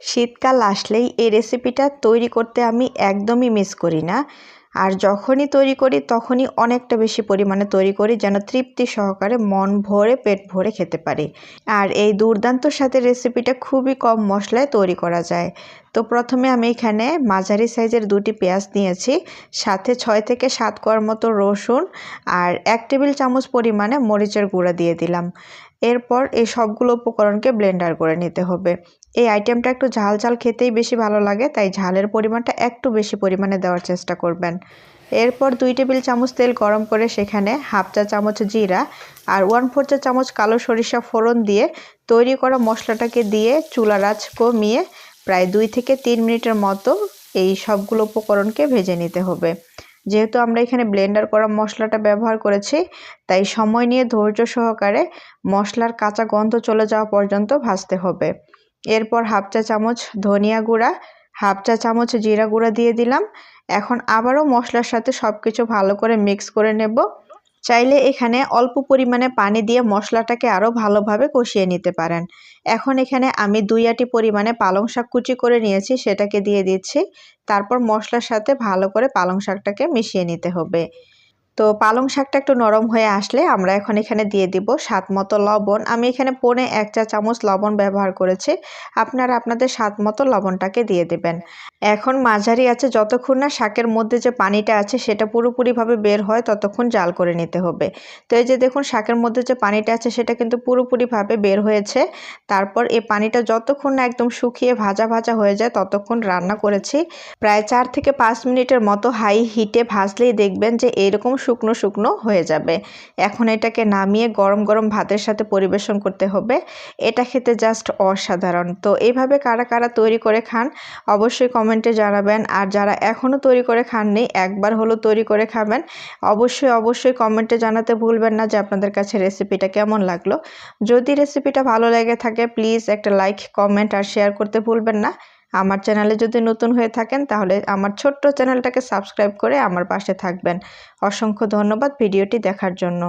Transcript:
শীতকাল আসলেই এই রেসিপিটা তৈরি করতে আমি একদমই মিস করি না। আর যখনই তৈরি করি, তখনই অনেকটা বেশি পরিমাণে তৈরি করি যেন তৃপ্তি সহকারে মন ভরে, পেট ভরে খেতে পারি। আর এই দুর্দান্তর সাথে রেসিপিটা খুবই কম মশলায় তৈরি করা যায়। তো প্রথমে আমি এখানে মাঝারি সাইজের দুটি পেঁয়াজ নিয়েছি, সাথে ছয় থেকে সাত কোয়ার মতো রসুন আর এক টেবিল চামচ পরিমাণে মরিচের গুঁড়া দিয়ে দিলাম। এরপর এই সবগুলো উপকরণকে ব্লেন্ডার করে নিতে হবে। এই আইটেমটা একটু ঝাল ঝাল খেতেই বেশি ভালো লাগে, তাই ঝালের পরিমাণটা একটু বেশি পরিমাণে দেওয়ার চেষ্টা করবেন। এরপর দুই টেবিল চামচ তেল গরম করে সেখানে হাফ চা চামচ জিরা আর ওয়ান ফোর চা চামচ কালো সরিষা ফোড়ন দিয়ে তৈরি করা মশলাটাকে দিয়ে চুলার আঁচ কমিয়ে প্রায় দুই থেকে তিন মিনিটের মতো এই সবগুলো উপকরণকে ভেজে নিতে হবে। যেহেতু আমরা এখানে ব্লেন্ডার করা মশলাটা ব্যবহার করেছি, তাই সময় নিয়ে ধৈর্য সহকারে মশলার কাঁচা গন্ধ চলে যাওয়া পর্যন্ত ভাজতে হবে। এরপর হাফ চা চামচ ধনিয়া গুঁড়া, হাফ চা চামচ জিরা গুঁড়া দিয়ে দিলাম। এখন আবারও মশলার সাথে সব কিছু ভালো করে মিক্স করে নেব। চাইলে এখানে অল্প পরিমাণে পানি দিয়ে মশলাটাকে আরও ভালোভাবে কষিয়ে নিতে পারেন। এখন এখানে আমি দুই আটি পরিমাণে পালং শাক কুচি করে নিয়েছি, সেটাকে দিয়ে দিচ্ছি। তারপর মশলার সাথে ভালো করে পালং শাকটাকে মিশিয়ে নিতে হবে। তো পালং শাকটা একটু নরম হয়ে আসলে আমরা এখন এখানে দিয়ে দিব স্বাদ মতো লবণ। আমি এখানে পনে এক চা চামচ লবণ ব্যবহার করেছি। আপনারা আপনাদের স্বাদ মতো লবণটাকে দিয়ে দেবেন। এখন মাঝারি আছে, যতক্ষণ না শাকের মধ্যে যে পানিটা আছে সেটা পুরোপুরিভাবে বের হয় ততক্ষণ জাল করে নিতে হবে। তো এই যে দেখুন, শাকের মধ্যে যে পানিটা আছে সেটা কিন্তু পুরোপুরিভাবে বের হয়েছে। তারপর এই পানিটা যতক্ষণ না একদম শুকিয়ে ভাজা ভাজা হয়ে যায় ততক্ষণ রান্না করেছি। প্রায় চার থেকে পাঁচ মিনিটের মতো হাই হিটে ভাজলেই দেখবেন যে এরকম শুকনো শুকনো হয়ে যাবে। এখন এটাকে নামিয়ে গরম গরম ভাতের সাথে পরিবেশন করতে হবে। এটা খেতে জাস্ট অসাধারণ। তো এইভাবে কারা কারা তৈরি করে খান, অবশ্যই কমেন্টে জানাবেন। আর যারা এখনও তৈরি করে খাননি, একবার হলো তৈরি করে খাবেন। অবশ্যই অবশ্যই কমেন্টে জানাতে ভুলবেন না যে আপনাদের কাছে রেসিপিটা কেমন লাগল। যদি রেসিপিটা ভালো লেগে থাকে প্লিজ একটা লাইক কমেন্ট আর শেয়ার করতে ভুলবেন না। আমার চ্যানেলে যদি নতুন হয়ে থাকেন, তাহলে আমার ছোট্ট চ্যানেলটাকে সাবস্ক্রাইব করে আমার পাশে থাকবেন। অসংখ্য ধন্যবাদ ভিডিওটি দেখার জন্য।